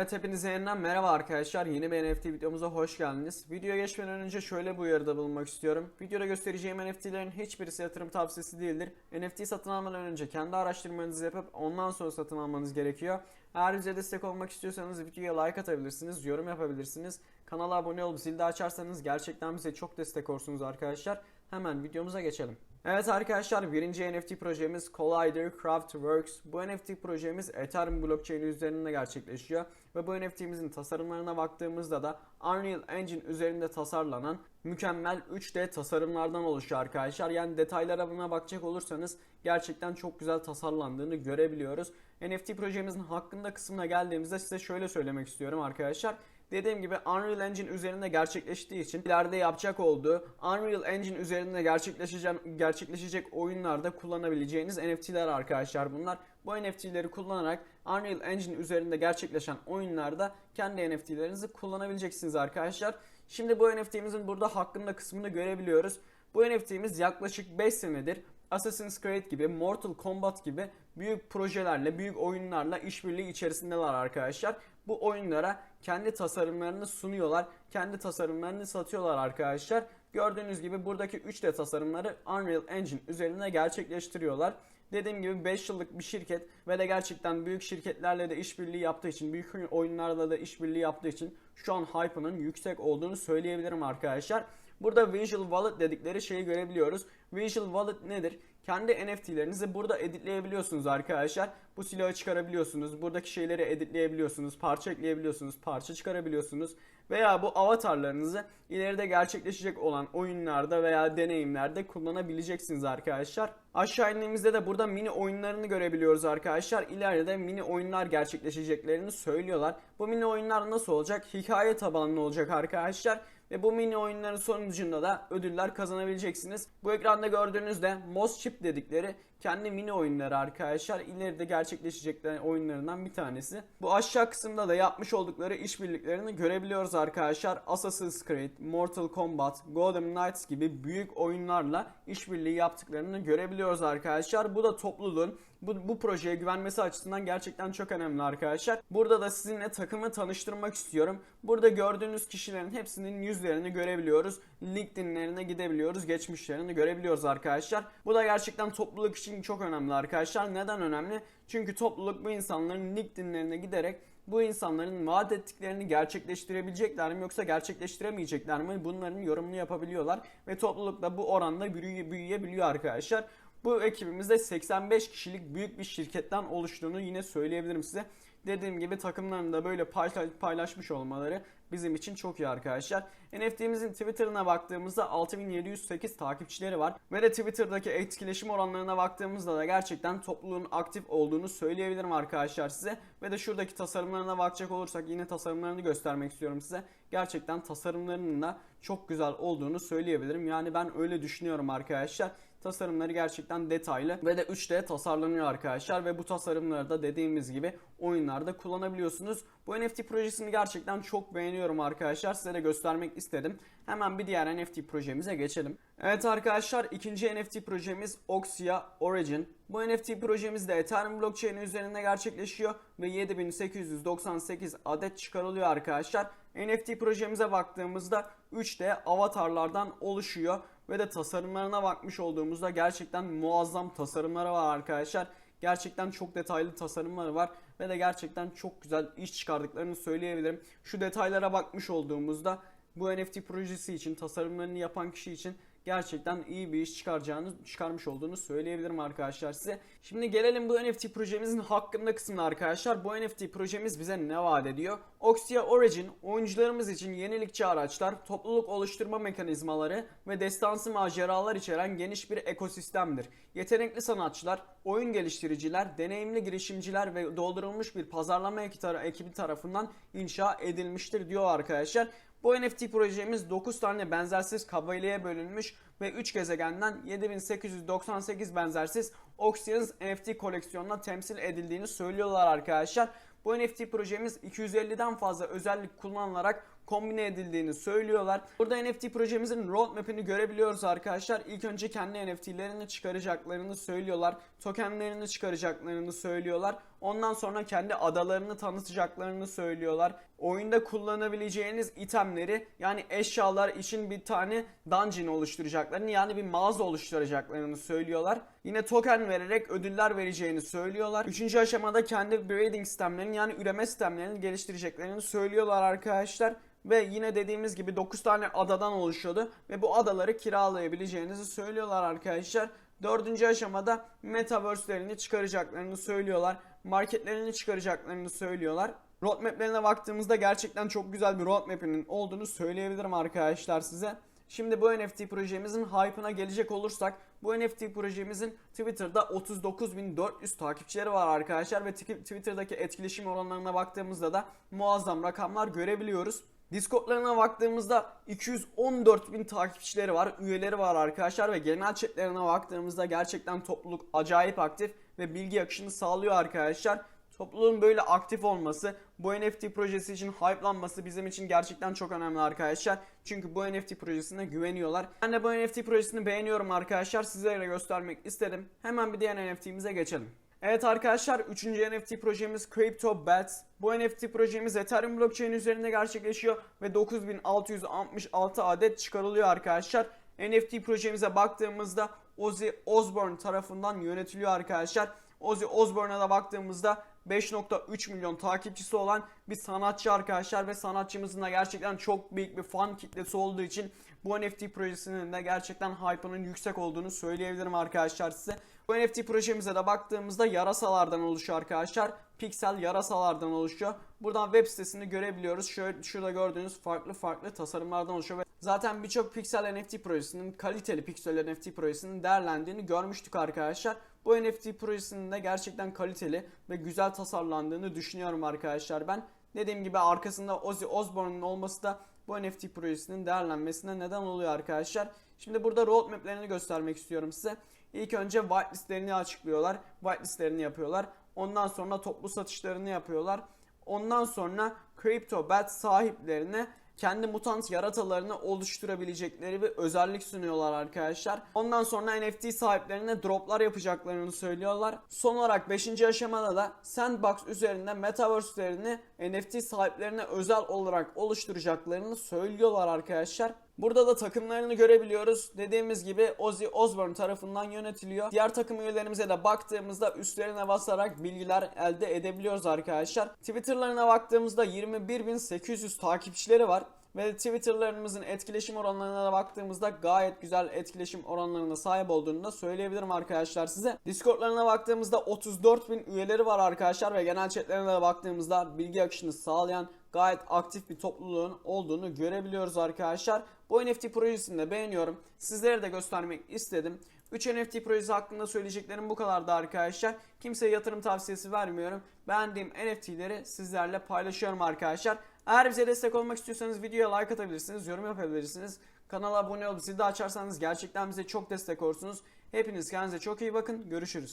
Evet hepinize yeniden merhaba arkadaşlar. Yeni bir NFT videomuza hoş geldiniz. Videoya geçmeden önce şöyle bir uyarıda bulunmak istiyorum. Videoda göstereceğim NFT'lerin hiçbirisi yatırım tavsiyesi değildir. NFT satın almadan önce kendi araştırmanızı yapıp ondan sonra satın almanız gerekiyor. Eğer bize destek olmak istiyorsanız videoya like atabilirsiniz, yorum yapabilirsiniz. Kanala abone olup zilde açarsanız gerçekten bize çok destek olursunuz arkadaşlar. Hemen videomuza geçelim. Evet arkadaşlar birinci NFT projemiz Collider Craftworks. Bu NFT projemiz Ethereum blockchain üzerinde gerçekleşiyor. Ve bu NFT'mizin tasarımlarına baktığımızda da Unreal Engine üzerinde tasarlanan mükemmel 3D tasarımlardan oluşuyor arkadaşlar. Yani detaylara buna bakacak olursanız gerçekten çok güzel tasarlandığını görebiliyoruz. NFT projemizin hakkında kısmına geldiğimizde size şöyle söylemek istiyorum arkadaşlar. Dediğim gibi Unreal Engine üzerinde gerçekleştiği için ileride yapacak olduğu Unreal Engine üzerinde gerçekleşecek, gerçekleşecek oyunlarda kullanabileceğiniz NFT'ler arkadaşlar bunlar. Bu NFT'leri kullanarak Unreal Engine üzerinde gerçekleşen oyunlarda kendi NFT'lerinizi kullanabileceksiniz arkadaşlar. Şimdi bu NFT'mizin burada hakkında kısmını görebiliyoruz. Bu NFT'miz yaklaşık 5 senedir Assassin's Creed gibi, Mortal Kombat gibi büyük projelerle, büyük oyunlarla işbirliği içerisindeler arkadaşlar. Bu oyunlara kendi tasarımlarını sunuyorlar. Kendi tasarımlarını satıyorlar arkadaşlar. Gördüğünüz gibi buradaki 3D tasarımları Unreal Engine üzerinde gerçekleştiriyorlar. Dediğim gibi 5 yıllık bir şirket ve de gerçekten büyük şirketlerle de işbirliği yaptığı için, büyük oyunlarla da işbirliği yaptığı için şu an hype'ının yüksek olduğunu söyleyebilirim arkadaşlar. Burada Visual Wallet dedikleri şeyi görebiliyoruz. Visual Wallet nedir? Kendi NFT'lerinizi burada editleyebiliyorsunuz arkadaşlar. Bu silahı çıkarabiliyorsunuz. Buradaki şeyleri editleyebiliyorsunuz. Parça ekleyebiliyorsunuz. Parça çıkarabiliyorsunuz. Veya bu avatarlarınızı ileride gerçekleşecek olan oyunlarda veya deneyimlerde kullanabileceksiniz arkadaşlar. Aşağı indiğimizde de burada mini oyunlarını görebiliyoruz arkadaşlar. İleride mini oyunlar gerçekleşeceklerini söylüyorlar. Bu mini oyunlar nasıl olacak? Hikaye tabanlı olacak arkadaşlar. Ve bu mini oyunların sonucunda da ödüller kazanabileceksiniz. Bu ekranda gördüğünüzde Moss Chip dedikleri kendi mini oyunları arkadaşlar. İleride gerçekleşecekler oyunlarından bir tanesi. Bu aşağı kısımda da yapmış oldukları işbirliklerini görebiliyoruz arkadaşlar. Assassin's Creed, Mortal Kombat, Gotham Knights gibi büyük oyunlarla işbirliği yaptıklarını görebiliyoruz arkadaşlar. Bu da topluluğun bu, bu projeye güvenmesi açısından gerçekten çok önemli arkadaşlar. Burada da sizinle takımı tanıştırmak istiyorum. Burada gördüğünüz kişilerin hepsinin yüzlerini görebiliyoruz. LinkedIn'lerine gidebiliyoruz. Geçmişlerini görebiliyoruz arkadaşlar. Bu da gerçekten topluluk için çok önemli arkadaşlar. Neden önemli? Çünkü topluluk bu insanların LinkedIn'lerine giderek bu insanların vaat ettiklerini gerçekleştirebilecekler mi yoksa gerçekleştiremeyecekler mi bunların yorumunu yapabiliyorlar ve topluluk da bu oranda büyüye, büyüyebiliyor arkadaşlar. Bu ekibimizde 85 kişilik büyük bir şirketten oluştuğunu yine söyleyebilirim size. Dediğim gibi takımlarını da böyle paylaşmış olmaları bizim için çok iyi arkadaşlar. NFT'mizin Twitter'ına baktığımızda 6708 takipçileri var. Ve de Twitter'daki etkileşim oranlarına baktığımızda da gerçekten topluluğun aktif olduğunu söyleyebilirim arkadaşlar size. Ve de şuradaki tasarımlarına bakacak olursak yine tasarımlarını göstermek istiyorum size. Gerçekten tasarımlarının da çok güzel olduğunu söyleyebilirim. Yani ben öyle düşünüyorum arkadaşlar. Tasarımları gerçekten detaylı ve de 3D tasarlanıyor arkadaşlar ve bu tasarımları da dediğimiz gibi oyunlarda kullanabiliyorsunuz. Bu NFT projesini gerçekten çok beğeniyorum arkadaşlar. Size de göstermek istedim. Hemen bir diğer NFT projemize geçelim. Evet arkadaşlar ikinci NFT projemiz Oxia Origin. Bu NFT projemiz de Ethereum blockchain üzerinde gerçekleşiyor ve 7898 adet çıkarılıyor arkadaşlar. NFT projemize baktığımızda 3D avatarlardan oluşuyor ve de tasarımlarına bakmış olduğumuzda gerçekten muazzam tasarımları var arkadaşlar. Gerçekten çok detaylı tasarımları var ve de gerçekten çok güzel iş çıkardıklarını söyleyebilirim. Şu detaylara bakmış olduğumuzda bu NFT projesi için tasarımlarını yapan kişi için gerçekten iyi bir iş çıkaracağını çıkarmış olduğunu söyleyebilirim arkadaşlar size. Şimdi gelelim bu NFT projemizin hakkında kısmına arkadaşlar. Bu NFT projemiz bize ne vaat ediyor? Oxia Origin oyuncularımız için yenilikçi araçlar, topluluk oluşturma mekanizmaları ve destansı maceralar içeren geniş bir ekosistemdir. Yetenekli sanatçılar, oyun geliştiriciler, deneyimli girişimciler ve doldurulmuş bir pazarlama ekibi tarafından inşa edilmiştir diyor arkadaşlar. Bu NFT projemiz 9 tane benzersiz kabileye bölünmüş ve 3 gezegenden 7898 benzersiz Oxians NFT koleksiyonuna temsil edildiğini söylüyorlar arkadaşlar. Bu NFT projemiz 250'den fazla özellik kullanılarak kombine edildiğini söylüyorlar. Burada NFT projemizin roadmap'ini görebiliyoruz arkadaşlar. İlk önce kendi NFT'lerini çıkaracaklarını söylüyorlar. Tokenlerini çıkaracaklarını söylüyorlar. Ondan sonra kendi adalarını tanıtacaklarını söylüyorlar. Oyunda kullanabileceğiniz itemleri yani eşyalar için bir tane dungeon oluşturacaklarını yani bir mağaza oluşturacaklarını söylüyorlar. Yine token vererek ödüller vereceğini söylüyorlar. Üçüncü aşamada kendi breeding sistemlerini yani üreme sistemlerini geliştireceklerini söylüyorlar arkadaşlar. Ve yine dediğimiz gibi 9 tane adadan oluşuyordu ve bu adaları kiralayabileceğinizi söylüyorlar arkadaşlar. Dördüncü aşamada metaverse'lerini çıkaracaklarını söylüyorlar. Marketlerini çıkaracaklarını söylüyorlar. Roadmap'lerine baktığımızda gerçekten çok güzel bir roadmap'inin olduğunu söyleyebilirim arkadaşlar size. Şimdi bu NFT projemizin hype'ına gelecek olursak bu NFT projemizin Twitter'da 39.400 takipçileri var arkadaşlar ve Twitter'daki etkileşim oranlarına baktığımızda da muazzam rakamlar görebiliyoruz. Discord'larına baktığımızda 214 bin takipçileri var, üyeleri var arkadaşlar ve genel chatlerine baktığımızda gerçekten topluluk acayip aktif ve bilgi akışını sağlıyor arkadaşlar. Topluluğun böyle aktif olması, bu NFT projesi için hype'lanması bizim için gerçekten çok önemli arkadaşlar. Çünkü bu NFT projesine güveniyorlar. Ben de bu NFT projesini beğeniyorum arkadaşlar. Sizlere göstermek istedim. Hemen bir diğer NFT'mize geçelim. Evet arkadaşlar 3. NFT projemiz Crypto Bats. Bu NFT projemiz Ethereum blockchain üzerinde gerçekleşiyor ve 9666 adet çıkarılıyor arkadaşlar. NFT projemize baktığımızda Ozzy Osbourne tarafından yönetiliyor arkadaşlar. Ozzy Osbourne'a da baktığımızda 5.3 milyon takipçisi olan bir sanatçı arkadaşlar ve sanatçımızın da gerçekten çok büyük bir fan kitlesi olduğu için bu NFT projesinin de gerçekten hype'ının yüksek olduğunu söyleyebilirim arkadaşlar size. Bu NFT projemize de baktığımızda yarasalardan oluşuyor arkadaşlar. Piksel yarasalardan oluşuyor. Buradan web sitesini görebiliyoruz. Şöyle şurada gördüğünüz farklı farklı tasarımlardan oluşuyor ve zaten birçok piksel NFT projesinin kaliteli piksel NFT projesinin değerlendiğini görmüştük arkadaşlar. Bu NFT projesinin de gerçekten kaliteli ve güzel tasarlandığını düşünüyorum arkadaşlar ben. Dediğim gibi arkasında Ozzy Osbourne'un olması da bu NFT projesinin değerlenmesine neden oluyor arkadaşlar. Şimdi burada roadmap'lerini göstermek istiyorum size. İlk önce whitelistlerini açıklıyorlar. Whitelistlerini yapıyorlar. Ondan sonra toplu satışlarını yapıyorlar. Ondan sonra CryptoBat sahiplerine kendi mutant yaratalarını oluşturabilecekleri bir özellik sunuyorlar arkadaşlar. Ondan sonra NFT sahiplerine droplar yapacaklarını söylüyorlar. Son olarak 5. aşamada da Sandbox üzerinde Metaverse'lerini NFT sahiplerine özel olarak oluşturacaklarını söylüyorlar arkadaşlar. Burada da takımlarını görebiliyoruz. Dediğimiz gibi Ozzy Osbourne tarafından yönetiliyor. Diğer takım üyelerimize de baktığımızda üstlerine basarak bilgiler elde edebiliyoruz arkadaşlar. Twitter'larına baktığımızda 21.800 takipçileri var. Ve Twitter'larımızın etkileşim oranlarına da baktığımızda gayet güzel etkileşim oranlarına sahip olduğunu da söyleyebilirim arkadaşlar size. Discord'larına baktığımızda 34 bin üyeleri var arkadaşlar ve genel chatlerine de baktığımızda bilgi akışını sağlayan gayet aktif bir topluluğun olduğunu görebiliyoruz arkadaşlar. Bu NFT projesini de beğeniyorum. Sizlere de göstermek istedim. 3 NFT projesi hakkında söyleyeceklerim bu kadardı arkadaşlar. Kimseye yatırım tavsiyesi vermiyorum. Beğendiğim NFT'leri sizlerle paylaşıyorum arkadaşlar. Eğer bize destek olmak istiyorsanız videoya like atabilirsiniz, yorum yapabilirsiniz. Kanala abone olup zili de açarsanız gerçekten bize çok destek olursunuz. Hepiniz kendinize çok iyi bakın. Görüşürüz.